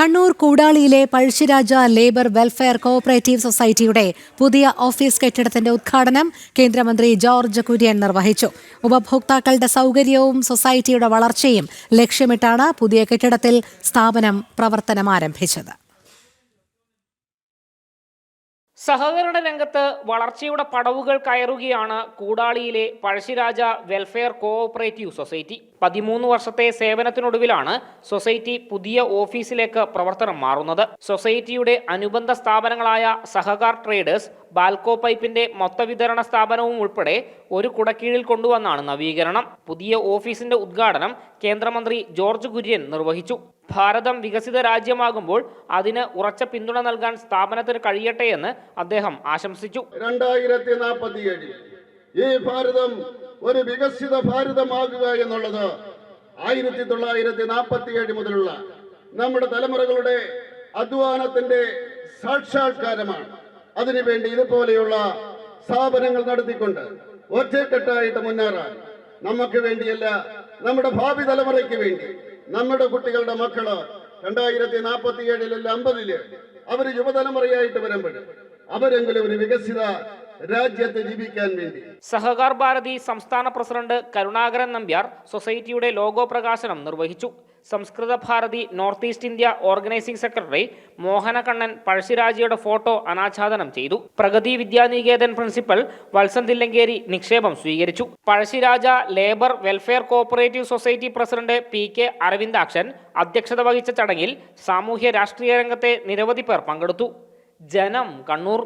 കണ്ണൂർ കൂടാളിയിലെ Pazhassiraja labour welfare cooperative സൊസൈറ്റിയുടെ പുതിയ ഓഫീസ് കെട്ടിടത്തിന്റെ ഉദ്ഘാടനം കേന്ദ്രമന്ത്രി ജോർജ് കുര്യൻ നിർവഹിച്ചു. ഉപഭോക്താക്കളുടെ സൗകര്യവും സൊസൈറ്റിയുടെ വളർച്ചയും ലക്ഷ്യമിട്ടാണ് പുതിയ കെട്ടിടത്തിൽ സ്ഥാപനം പ്രവർത്തനം ആരംഭിച്ചത് സഹകരണ രംഗത്ത് വളർച്ചയുടെ പടവുകൾ കയറുകയാണ് കൂടാളിയിലെ പഴശ്ശിരാജ വെൽഫെയർ കോഓപ്പറേറ്റീവ് സൊസൈറ്റി. പതിമൂന്ന് വർഷത്തെ സേവനത്തിനൊടുവിലാണ് സൊസൈറ്റി പുതിയ ഓഫീസിലേക്ക് പ്രവർത്തനം മാറുന്നത്. സൊസൈറ്റിയുടെ അനുബന്ധ സ്ഥാപനങ്ങളായ സഹകാർ ട്രേഡേഴ്സ് ബാൽക്കോ പൈപ്പിന്റെ മൊത്തവിതരണ സ്ഥാപനവും ഉൾപ്പെടെ ഒരു കുടക്കീഴിൽ കൊണ്ടുവന്നാണ് നവീകരണം. പുതിയ ഓഫീസിന്റെ ഉദ്ഘാടനം കേന്ദ്രമന്ത്രി ജോർജ് കുര്യൻ നിർവഹിച്ചു. ഭാരതം വികസിത രാജ്യമാകുമ്പോൾ അതിന് ഉറച്ച പിന്തുണ നൽകാൻ സ്ഥാപനത്തിന് കഴിയട്ടെ എന്ന് അദ്ദേഹം ആശംസിച്ചു. രണ്ടായിരത്തി നാൽപ്പത്തിയേഴിൽ ഈ ഭാരതം ഒരു വികസിത ഭാരതമാകുക എന്നുള്ളത് ആയിരത്തി തൊള്ളായിരത്തി നാൽപ്പത്തിയേഴ് മുതലുള്ള നമ്മുടെ തലമുറകളുടെ അധ്വാനത്തിന്റെ സാക്ഷാത്കാരമാണ്. അതിനുവേണ്ടി ഇതുപോലെയുള്ള സ്ഥാപനങ്ങൾ നടത്തിക്കൊണ്ട് ഒറ്റക്കെട്ടായിട്ട് മുന്നേറാൻ നമുക്ക് വേണ്ടിയല്ല നമ്മുടെ ഭാവി തലമുറയ്ക്ക് വേണ്ടി നമ്മുടെ കുട്ടികളുടെ മക്കൾ രണ്ടായിരത്തി നാൽപ്പത്തി അല്ല അമ്പതിൽ അവർ യുവതലമുറയായിട്ട് വരുമ്പോൾ അവരെങ്കിലും ഒരു വികസിത രാജ്യത്ത് ജീവിക്കാൻ വേണ്ടി. സഹകാർ ഭാരതി സംസ്ഥാന പ്രസിഡന്റ് കരുണാകരൻ നമ്പ്യാർ സൊസൈറ്റിയുടെ ലോഗോ പ്രകാശനം നിർവഹിച്ചു. Samskrita Bharati north east India organising secretary Mohanakannan പഴശ്ശിരാജയുടെ photo അനാച്ഛാദനം ചെയ്തു. പ്രഗതി വിദ്യാനികേതൻ പ്രിൻസിപ്പൽ വത്സൻ തില്ലങ്കേരി നിക്ഷേപം സ്വീകരിച്ചു. Pazhassiraja labour welfare cooperative society president P K Aravindakshan അധ്യക്ഷത വഹിച്ച ചടങ്ങിൽ സാമൂഹ്യ രാഷ്ട്രീയ രംഗത്തെ നിരവധി പേർ പങ്കെടുത്തു. ജനം കണ്ണൂർ.